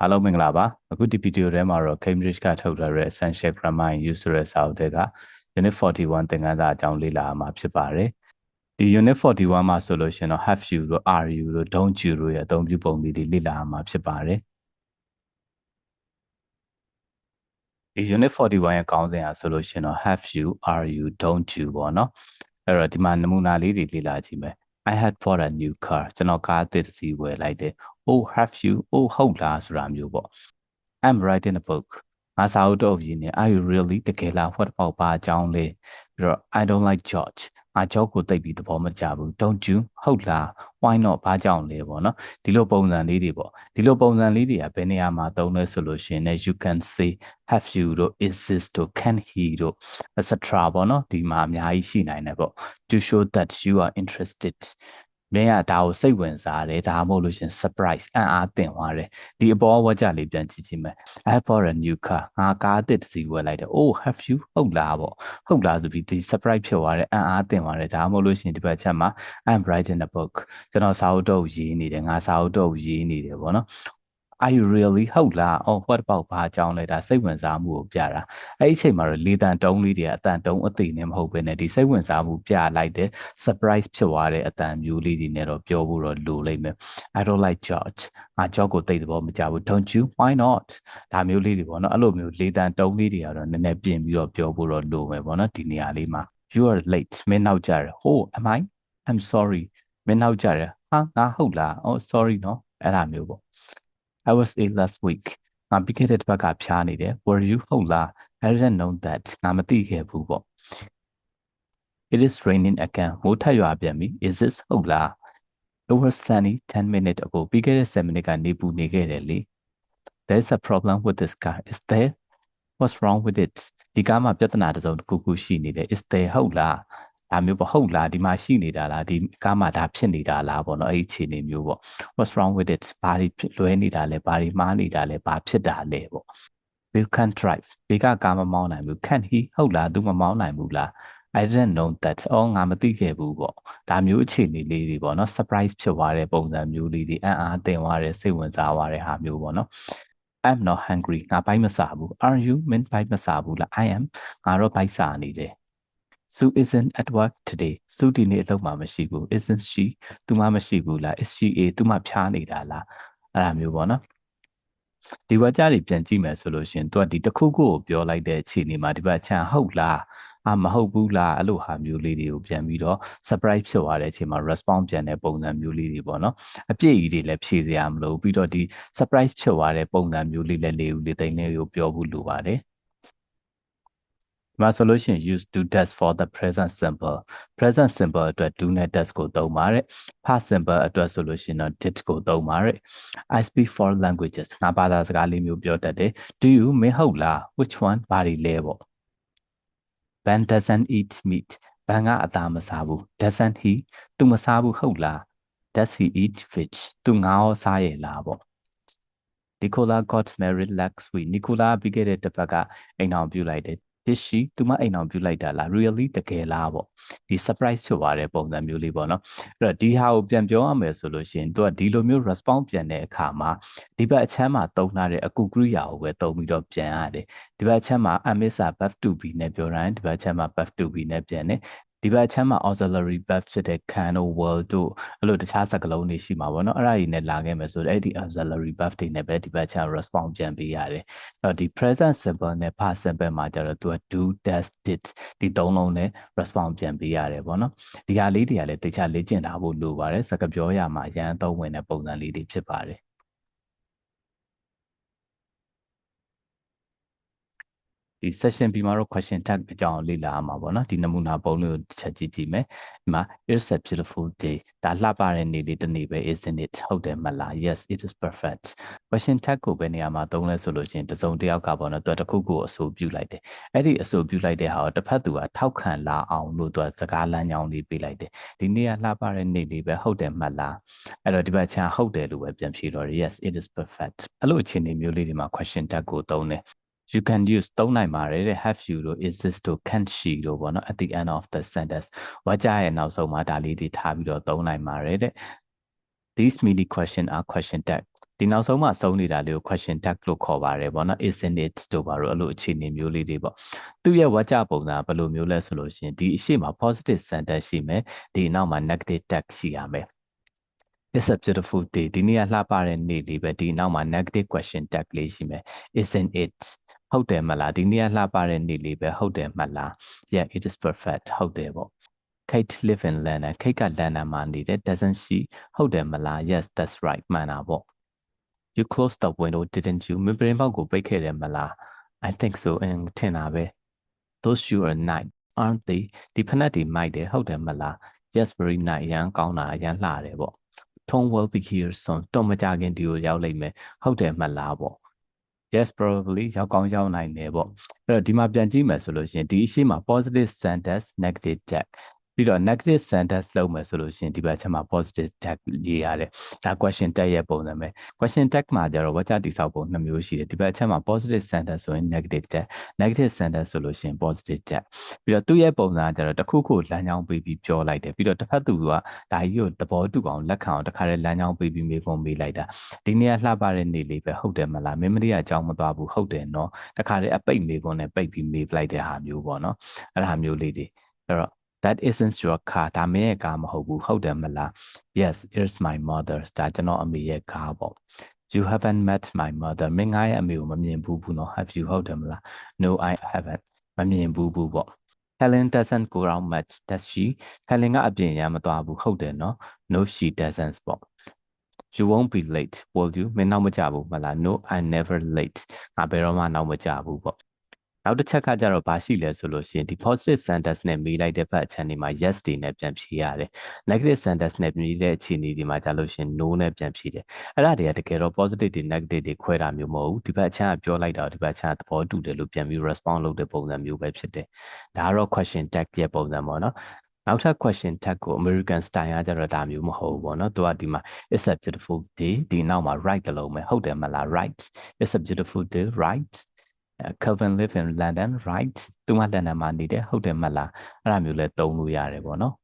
အားလုံးမင်္ဂလာပါအခုဒီဗီဒီယိုထဲမှာတော့ Cambridge ကထုတ်ထားတဲ့ Essential Grammar in Use ဆိုတဲ့စာအုပ်တွေက Unit 41သင်ခန်းစာအကြောင်းလေ့လာမှာဖြစ်ပါတယ်ဒီ Unit 41မှာဆိုလို့ရှိရင်တော့ have you တို့ are you တို့ don't you တို့ရဲ့အသုံးပြုပုံလေးတွေလေ့လာမှာဖြစ်ပါတယ်ဒီ Unit 41ရဲ့ခေါင်းစဉ်อ่ะဆိုလို့ရှိရင်တော့ have you are you don't you ပေါ့နော်အဲ့တော့ဒီမှာနမူနာလေးတွေလေ့လာကြည့်မယ် I had bought a new car ကျွန်တော်ကားအသစ်တစ်စီးဝယ်လိုက်တယ် oh have you oh ဟုတ်လားဆိုတာမျိုးပေါ့ I'm writing a book ငါစာအုပ်တော့ရင်းနေ Are you really တကယ်လား what about ဘာအကြောင်းလဲပြီးတော့ I don't like George ငါ George ကိုတိတ်ပြီးသဘောမကျဘူး don't you ဟုတ်လား why not ဘာကြောင့်လဲပေါ့နော်ဒီလိုပုံစံလေးတွေပေါ့ဒီလိုပုံစံလေးတွေကဘယ်နေရာမှာသုံးလဲဆိုလို့ရှိရင် you can say have you တို့ is this တို့ can he တို့ etc ပေါ့နော်ဒီမှာအများကြီးရှိနိုင်တယ်ပေါ့ to show that you are interested မင်းကဒါကိုစိတ်ဝင်စားတယ်ဒါမှမဟုတ်လို့ရှင် surprise အံ့အားသင့်သွားတယ်ဒီအပေါ်ဝကြလေးပြန်ကြည့်ကြည့်မယ် I have bought a new car ငါကားအသစ်တစ်စီးဝယ်လိုက်တယ် oh have you ဟုတ်လားပေါ့ဟုတ်လားဆိုပြီးဒီ surprise ဖြစ်သွားတယ်အံ့အားသင့်သွားတယ်ဒါမှမဟုတ်လို့ရှင်ဒီဘက်ချက်မှာ I'm writing a book ကျွန်တော်စာအုပ်တော့ရေးနေတယ်ငါစာအုပ်တော့ရေးနေတယ်ပေါ့နော် are you really ဟုတ်လား oh what about ဘာအကြောင်းလဲဒါစိတ်ဝင်စားမှုကိုပြတာအဲ့ဒီအချိန်မှာတော့လေတန်တုံးလေးတွေကအတန်တုံးအသိနဲ့မဟုတ်ဘဲနဲ့ဒီစိတ်ဝင်စားမှုပြလိုက်တဲ့ surprise ဖြစ်သွားတဲ့အတန်မျိုးလေးတွေနဲ့တော့ပြောဖို့တော့လိုလိမ့်မယ် I don't like George ငါ George ကိုသိတဲ့ဘောမကြဘူး don't you why not ဒါမျိုးလေးတွေပေါ့နော်အဲ့လိုမျိုးလေတန်တုံးလေးတွေကတော့နည်းနည်းပြင်ပြီးတော့ပြောဖို့တော့လိုမယ်ပေါ့နော်ဒီနေရာလေးမှာ you are late မင်းနောက်ကြတယ် oh am I I'm sorry မင်းနောက်ကြတယ်ဟာငါဟုတ်လား oh sorry နော်အဲ့ဒါမျိုးပေါ့ I was ill last week ငါပြီးခဲ့တဲ့တစ်ပတ်ကဖျားနေတယ် were you ဟုတ်လား I didn't know that ငါမသိခဲ့ဘူးပေါ့ It is raining again မိုးထရွာပြန်ပြီ Is this ဟုတ်လား It was sunny 10 minutes ago ပြီးခဲ့တဲ့7မိနစ်ကနေပူနေခဲ့တယ်လေ There's a problem with this car is there What's wrong with it ဒီကားမှာပြဿနာတစ်စုံတစ်ခုခုရှိနေတယ် Is there ဟုတ်လား ဒါမျိုးပေါ့ဟုတ်လားဒီမှာရှိနေတာလားဒီကားမှာဒါဖြစ်နေတာလားပေါ့နော်အဲ့ဒီအခြေအနေမျိုးပေါ့ what's wrong with it ဘာတွေလွဲနေတာလဲဘာတွေမှားနေတာလဲဘာဖြစ်တာလဲပေါ့ you can drive ဘေကကားမမောင်းနိုင်ဘူး can he ဟုတ်လား तू မမောင်းနိုင်ဘူးလား I didn't know that အော်ငါမသိခဲ့ဘူးပေါ့ဒါမျိုးအခြေအနေလေးတွေပေါ့နော် surprise ဖြစ်သွားတဲ့ပုံစံမျိုးလေးတွေအံ့အားသင့်သွားတဲ့စိတ်ဝင်စားသွားတဲ့ဟာမျိုးပေါ့နော် I'm not hungry ငါဘိုက်မစားဘူး Are you မင်းဘိုက်မစားဘူးလား I am ငါတော့ဘိုက်စားနေတယ် Sue isn't at work today. Sue ဒီနေ့အလုပ်မှာမရှိဘူး isn't she သူမှမရှိဘူးလား is she a သူမှဖြားနေတာလားအဲ့ဒါမျိုးပေါ့နော်ဒီဝါကြတွေပြန်ကြည့်မယ်ဆိုလို့ရှင်သူကဒီတစ်ခုခုကိုပြောလိုက်တဲ့အခြေအနေမှာဒီဘက်ချန်ဟုတ်လားအာမဟုတ်ဘူးလားအဲ့လိုဟာမျိုးလေးတွေကိုပြန်ပြီးတော့ surprise ဖြစ်သွားတဲ့အချိန်မှာ response ပြန်တဲ့ပုံစံမျိုးလေးတွေပေါ့နော်အပြည့်အီတွေလည်းဖြည့်စရာမလိုပြီးတော့ဒီ surprise ဖြစ်သွားတဲ့ပုံစံမျိုးလေးလည်းလေးဦးလေးသိန်းလေးကိုပြောဖို့လိုပါတယ်ဒီ မှာဆိုလို့ရှိရင် use do does for the present simple present simple အတွက် do နဲ့ does ကိုသုံးပါတယ် past simple အတွက်ဆိုလို့ရှိရင်တော့ did ကိုသုံးပါတယ် I speak four languages ငါဘာသာစကားလေးမျိုးပြောတတ်တယ် do you မင်းဟုတ်လား which one ဘာတွေလဲပေါ့ Ben doesn't eat meat ဘန်ကအသားမစားဘူး doesn't he သူမစားဘူးဟုတ်လား does he eat fish သူငါရောစားရဲ့လားပေါ့ Nicola got married last week Nicola ပြီးခဲ့တဲ့တစ်ပတ်ကအိမ်အောင်ပြုလိုက်တယ် Did she သူမအိမ်အောင်ပြုလိုက်တာလား really တကယ်လားပေါ့ဒီ surprise ဖြစ်သွားတဲ့ပုံစံမျိုးလေးပေါ့နော်အဲ့တော့ဒီဟာကိုပြန်ပြောရမယ်ဆိုလို့ရှိရင်သူကဒီလိုမျိုး response ပြန်တဲ့အခါမှာဒီဘက်အချမ်းမှာတုံးထားတဲ့အကူကရိယာကိုပဲတုံးပြီးတော့ပြန်ရတယ်ဒီဘက်အချမ်းမှာ amisa buff to be နဲ့ပြောတိုင်းဒီဘက်အချမ်းမှာ buff to be နဲ့ပြန်တယ် ဒီဘက်အချမ်းမှာ auxiliary verb ဖြစ်တဲ့ can တို့ will တို့အဲ့လိုတခြားစကားလုံးတွေရှိမှာပေါ့နော်အဲ့ဒါကြီးနဲ့လာခဲ့မယ်ဆိုတော့အဲ့ဒီ auxiliary verb တွေနဲ့ပဲဒီဘက်အချမ်း response ပြန်ပေးရတယ်အဲ့တော့ဒီ present simple နဲ့ past simple မှာကျတော့သူက do does did ဒီသုံးလုံးနဲ့ response ပြန်ပေးရတယ်ပေါ့နော်ဒီဟာလေးတွေကလည်းတခြားလေ့ကျင့်ထားဖို့လိုပါတယ်စကားပြောရမှာရန်သုံးဝင်တဲ့ပုံစံလေးတွေဖြစ်ပါတယ် ဒီ session ပြီးမှာတော့ question tag အကြောင်းလေ့လာမှာပေါ့နော်ဒီနမူနာပုံလေးကိုတစ်ချက်ကြည့်ကြည့်မယ်ဒီမှာ it's a beautiful day ဒါလှပတဲ့နေ့လေးတစ်နေ့ပဲ isn't it ဟုတ်တယ်မလား yes it is perfect question tag ကိုပဲနေရာမှာသုံးလဲဆိုလို့ရှိရင်တစုံတစ်ယောက်ကပေါ့နော်သူတခုခုအဆိုပြုလိုက်တယ်အဲ့ဒီအဆိုပြုလိုက်တဲ့ဟာကိုတစ်ဖက်သူကထောက်ခံလာအောင်လို့သူကစကားလမ်းကြောင်းလေးပေးလိုက်တယ်ဒီနေ့ကလှပတဲ့နေ့လေးပဲဟုတ်တယ်မလားအဲ့တော့ဒီဘက်ချာဟုတ်တယ်လို့ပဲပြန်ဖြေတော့ yes it is perfect အဲ့လိုအခြေအနေမျိုးလေးတွေမှာ question tag ကိုသုံးတယ် you can use သုံးနိုင်ပါတယ်တဲ့ have you တို့ is this တို့ can she တို့ပေါ့နော် at the end of the sentence ဝါကြရဲ့နောက်ဆုံးမှာဒါလေးတွေထားပြီးတော့သုံးနိုင်ပါတယ်တဲ့ these mini question are question tag ဒီနောက်ဆုံးမှစုံနေတာလေးကို question tag လို့ခေါ်ပါတယ်ပေါ့နော် isn't it တို့ပါတော့အဲ့လိုအခြေအနေမျိုးလေးတွေပေါ့သူ့ရဲ့ဝါကြပုံစံဘယ်လိုမျိုးလဲဆိုလို့ရှင်ဒီအရှိမ positive sentence ရှိမယ်ဒီနောက်မှာ negative tag ရှိရမယ် It's a beautiful day ဒီနေ့ကလှပတဲ့နေ့လေးပဲဒီနောက်မှာ negative question tag လေးရှိမယ် isn't it ဟုတ်တယ်မလားဒီနေ့ကလှပတဲ့နေ့လေးပဲဟုတ်တယ်မလား yeah it is perfect ဟုတ်တယ်ပေါ့ Kate live in London Kate က London မှာနေတယ် doesn't she ဟုတ်တယ်မလား yes that's right မှန်တာပေါ့ you closed the window didn't you မင်းပြင်ပေါက်ကိုပိတ်ခဲ့တယ်မလား I think so အင်းထင်တာပဲ those shoes are nice aren't they ဒီဖနက်တွေမိုက်တယ်ဟုတ်တယ်မလား yes very nice ရန်ကောင်းတာရန်လှတယ်ပေါ့ Tom will be here soon တော့မကြခင်ဒီကိုရောက်လိမ့်မယ်ဟုတ်တယ်မလားပေါ့ yes probably ရောက်ကောင်းရောက်နိုင်တယ်ပေါ့အဲ့တော့ဒီမှာပြန်ကြည့်မယ်ဆိုလို့ရှိရင်ဒီအရှိမှာ positive sentence negative tag ပြီးတော့ negative sentence လုပ်မယ်ဆိုလို့ရှိရင်ဒီဘက်ချက်မှာ positive tag ရေးရတယ်ဒါ question tag ရဲ့ပုံစံပဲ question tag မှာကျတော့ဝါကျတိဆောက်ပုံနှစ်မျိုးရှိတယ်ဒီဘက်ချက်မှာ positive sentence ဆိုရင် negative tag negative sentence ဆိုလို့ရှိရင် positive tag ပြီးတော့သူ့ရဲ့ပုံစံကကျတော့တစ်ခုခုလမ်းကြောင်းပေးပြီးပြောလိုက်တယ်ပြီးတော့တစ်ဖက်သူကဒါကြီးကိုသဘောတူအောင်လက်ခံအောင်တခါတည်းလမ်းကြောင်းပေးပြီးမေးခွန်းမေးလိုက်တာဒီနေ့ကလှပတဲ့နေ့လေးပဲဟုတ်တယ်မလားမင်းမရီကအကြောင်းမသွားဘူးဟုတ်တယ်နော်တခါတည်းအပိတ်မေးခွန်းနဲ့ပိတ်ပြီးမေးပလိုက်တဲ့ဟာမျိုးပေါ့နော်အဲ့ဒါမျိုးလေးတွေအဲ့တော့ that isn't your car ဒါမင်းရဲ့ကားမဟုတ်ဘူးဟုတ်တယ်မလား yes it's my mother ဒါကျွန်တော်အမေရဲ့ကားပေါ့ you haven't met my mother မင်းငါရဲ့အမေကိုမမြင်ဘူးဘူးနော် have you ဟုတ်တယ်မလား no i haven't မမြင်ဘူးဘူးပေါ့ Helen doesn't go around much does she Helen ကအပြင်ရမသွားဘူးဟုတ်တယ်နော် no she doesn't ပေါ့ you won't be late will you မင်းနောက်မကြဘူးမလား no i never late ငါဘယ်တော့မှနောက်မကြဘူးပေါ့ နောက်တစ်ချက်ကကြတော့ဘာရှိလဲဆိုလို့ရှိရင်ဒီ positive sentence နဲ့မေးလိုက်တဲ့ဘက်အချမ်းဒီမှာ yes တွေနဲ့ပြန်ဖြေရတယ် negative sentence နဲ့မေးတဲ့အခြေအနေဒီမှာကြလို့ရှိရင် no နဲ့ပြန်ဖြေတယ်အဲ့ဒါတွေကတကယ်တော့ positive တွေ negative တွေခွဲတာမျိုးမဟုတ်ဘူးဒီဘက်အချမ်းကပြောလိုက်တာဒီဘက်အချမ်းကသဘောတူတယ်လို့ပြန်ပြီး response လုပ်တဲ့ပုံစံမျိုးပဲဖြစ်တယ်ဒါကတော့ question tag ရဲ့ပုံစံပေါ့နော်နောက်ထပ် question tag ကို American style ကကြတော့ဒါမျိုးမဟုတ်ဘူးပေါ့နော်သူကဒီမှာ it's a beautiful day ဒီနောက်မှာ right တလုံးပဲဟုတ်တယ်မလား right it's a beautiful day right Calvin live in London right သူမလန်ဒန်မှာနေတယ်ဟုတ်တယ်မလားအဲ့ဒါမျိုးလဲသုံးလို့ရတယ်ပေါ့နော်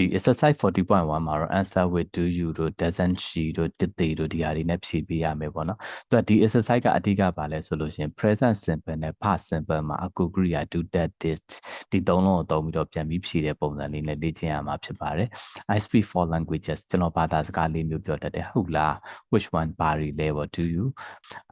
ဒီ exercise 40.1မှာတော့ answer with do you တို့ doesn't she တို့ did they တို့ဒီဟာတွေနဲ့ဖြည့်ပေးရမယ်ပေါ့နော်။သူကဒီ exercise ကအဓိကပါလဲဆိုလို့ရှိရင် present simple နဲ့ past simple မှာအကူကရိယာ do that did ဒီသုံးလုံးကိုသုံးပြီးတော့ပြန်ပြီးဖြည့်တဲ့ပုံစံလေးနဲ့လေ့ကျင့်ရမှာဖြစ်ပါတယ်။ I speak four languages ကျွန်တော်ဘာသာစကားလေးမျိုးပြောတတ်တယ်ဟုတ်လား which one ဘာတွေလဲပေါ့ do you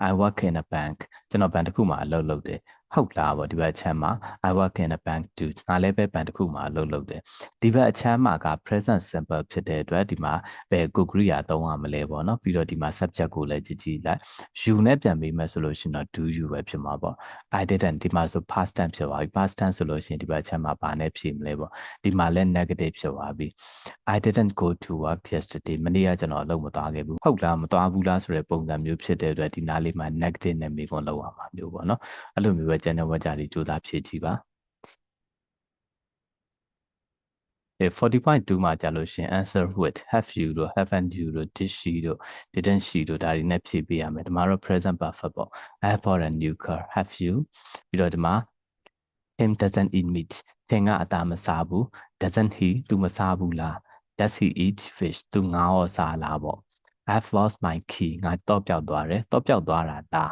I work in a bank ကျွန်တော်ဘဏ်တစ်ခုမှာအလုပ်လုပ်တယ်ဟုတ်လားပေါ့ဒီဘက်အချမ်းမှာ I work in a bank too ငါလည်းပဲဘဏ်တစ်ခုမှာအလုပ်လုပ်တယ်ဒီဘက်အချမ်းမှာက present simple ဖြစ်တဲ့အတွက်ဒီမှာဘယ် Google ရာသုံးရမလဲပေါ့နော်ပြီးတော့ဒီမှာ subject ကိုလည်းကြည့်ကြည့်လိုက် you နဲ့ပြန်ပြီးမယ်ဆိုလို့ရှိရင်တော့ do you ပဲဖြစ်မှာပေါ့ I didn't ဒီမှာဆို past tense ဖြစ်သွားပြီ past tense ဆိုလို့ရှိရင်ဒီဘက်အချမ်းမှာဘာနဲ့ဖြည့်မလဲပေါ့ဒီမှာလည်း negative ဖြစ်သွားပြီ I didn't go to work yesterday မနေ့ကကျွန်တော်အလုပ်မသွားခဲ့ဘူးဟုတ်လားမသွားဘူးလားဆိုတဲ့ပုံစံမျိုးဖြစ်တဲ့အတွက်ဒီနားလေးမှာ negative နဲ့မေးခွန်းလောက်ရမှာမျိုးပေါ့နော်အဲ့လိုမျိုးပဲကျန်တဲ့ဝါကြတွေကြိုးစားဖြည့်ကြည့်ပါအဲ40.2မှာကြာလို့ရှင် answer with have you တို့ haven't you တို့ did she တို့ didn't she တို့ဒါတွေနဲ့ဖြည့်ပေးရမယ်ဒီမှာတော့ present perfect ပေါ့ I have bought a new car have you ပြီးတော့ဒီမှာ him doesn't eat meat သင်ကအသားမစားဘူး doesn't he သူမစားဘူးလား does he eat fish သူငါးရောစားလားပေါ့ I've lost my key ငါတော့ပျောက်သွားတယ်တော့ပျောက်သွားတာဒါ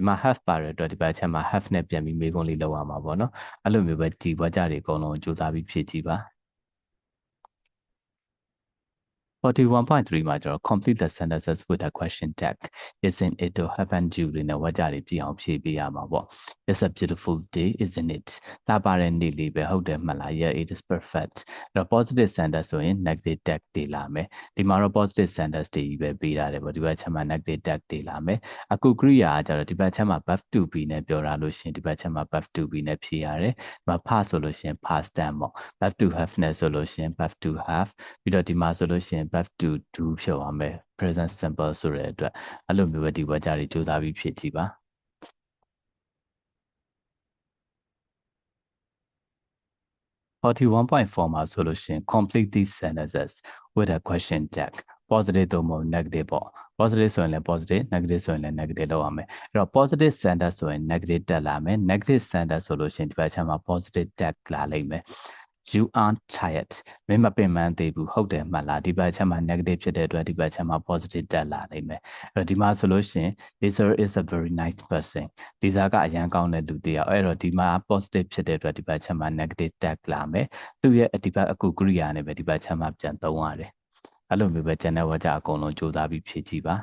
ဒီမှာ have ပါတဲ့အတွက်ဒီဘက်ချက်မှာ have နဲ့ပြန်ပြီးမေးခွန်းလေးလောက်ရမှာပေါ့နော်အဲ့လိုမျိုးပဲဒီဘွားကြတွေအကုန်လုံးစူးစမ်းပြီးဖြည့်ကြည့်ပါ 41.3မှာကျတော့ complete the sentences with a question tag isn't it or haven't you တွေနဲ့ဝါကြတွေပြအောင်ဖြည့်ပေးရမှာပေါ့ it's a beautiful day isn't it တာပါတဲ့နေ့လေးပဲဟုတ်တယ်မှလား yeah it is perfect အဲ့တော့ positive sentence ဆိုရင် negative tag တွေလာမယ်ဒီမှာတော့ positive sentence တွေကြီးပဲပေးထားတယ်ပေါ့ဒီဘက်ချက်မှာ negative tag တွေလာမယ်အခုကရိယာကကျတော့ဒီဘက်ချက်မှာ verb to be နဲ့ပြောတာလို့ရှိရင်ဒီဘက်ချက်မှာ verb to be နဲ့ဖြည့်ရတယ်ဒီမှာ past ဆိုလို့ရှိရင် past tense ပေါ့ verb to have နဲ့ဆိုလို့ရှိရင် verb to have ပြီးတော့ဒီမှာဆိုလို့ရှိရင် verb to do ဖြစ်သွားမယ် present simple ဆိုတဲ့အတွက်အဲ့လိုမျိုးပဲဒီဝါကြတွေစူးစမ်းပြီးဖြည့်ကြည့်ပါ41.4မှာဆိုလို့ရှိရင် complete these sentences with a question tag positive သို့မဟုတ် negative ပေါ့ positive ဆိုရင်လည်း positive negative ဆိုရင်လည်း negative လောက်ရမယ်အဲ့တော့ positive sentence ဆိုရင် negative တက်လာမယ် negative sentence ဆိုလို့ရှိရင်ဒီဘက်ချမ်းမှာ positive tag လာလိမ့်မယ် you aren't tired မင်းမပင်ပန်းသေးဘူးဟုတ်တယ်မှတ်လားဒီဘက်ချက်မှာ negative ဖြစ်တဲ့အတွက်ဒီဘက်ချက်မှာ positive တက်လာနိုင်မယ်အဲ့တော့ဒီမှာဆိုလို့ရှိရင် Lisa is a very nice person Lisa ကအရန်ကောင်းတဲ့လူတစ်ယောက်အဲ့တော့ဒီမှာ positive ဖြစ်တဲ့အတွက်ဒီဘက်ချက်မှာ negative တက်လာမယ်သူ့ရဲ့ဒီဘက်အကူကရိယာနဲ့ပဲဒီဘက်ချက်မှာပြန်သုံးရတယ်အဲ့လိုမျိုးပဲကျန်တဲ့ဝါကြအကုန်လုံးစူးစမ်းပြီးဖြည့်ကြည့်ပါ